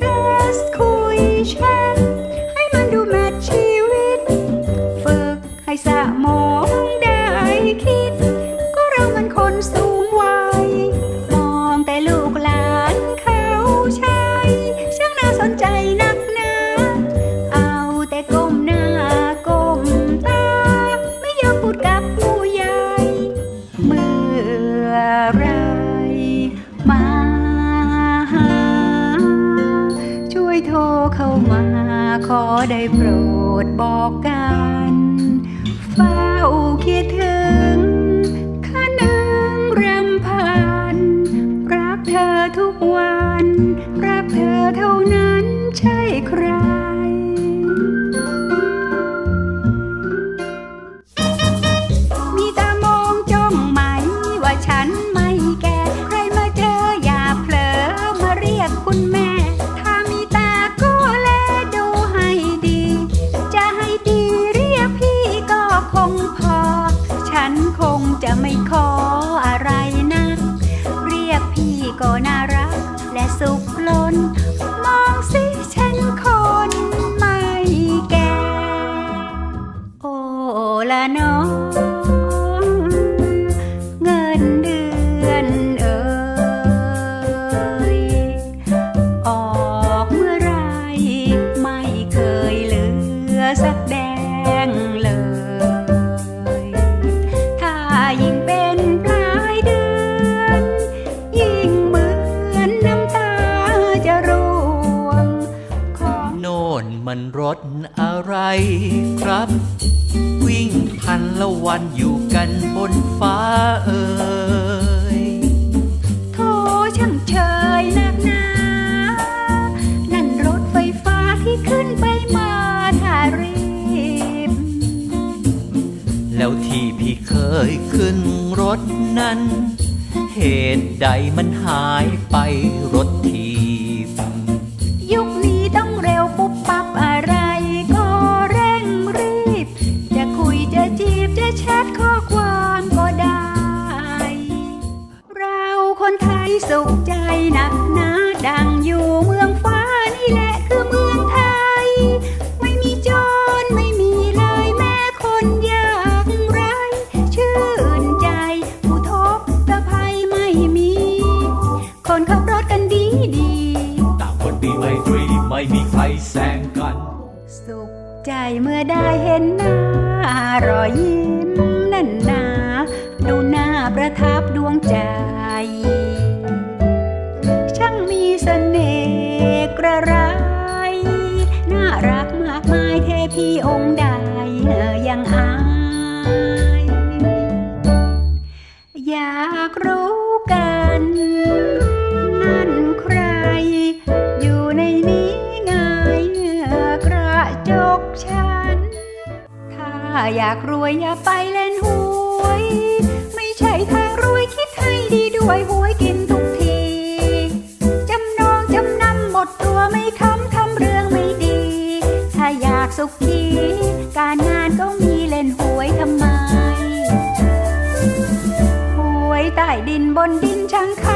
จะ ได้โปรดบอกกันเฝ้าคิดถึงข้านึงรำพัน รักเธอทุกวัน รถอะไรครับ วิ่งพันละวันอยู่กันบนฟ้าเอ่ยโทช่างเชยนักหนา นั่นรถไฟฟ้าที่ขึ้นไปมาทารีบ แล้วที่พี่เคยขึ้นรถนั้น เหตุใดมันหายไปรถที จีบจะแชทข้อความก็ได้ เราคนไทยสุขใจหนักหนาดังอยู่เมืองฟ้านี่แหละคือเมืองไทย ไม่มีจนไม่มีเลยแม้คนยากไร ชื่นใจผู้ทบตะภัยไม่มี คนขับรถกันดีดี ต่างคนมีไมตรีไม่มีใครแซงกัน สุข ใจเมื่อได้เห็นหน้ารอยยิ้มนั่นนาดูหน้าประทับดวงใจ อยากรวยอย่าไปเล่นหวย ไม่ใช่ทางรวยคิดให้ดีด้วยหวยกินทุกที จำนองจำนำหมดตัวไม่ค้ำทำเรื่องไม่ดี ถ้าอยากสุขีการงานก็มีเล่นหวยทำไม หวยใต้ดินบนดินช่างค่า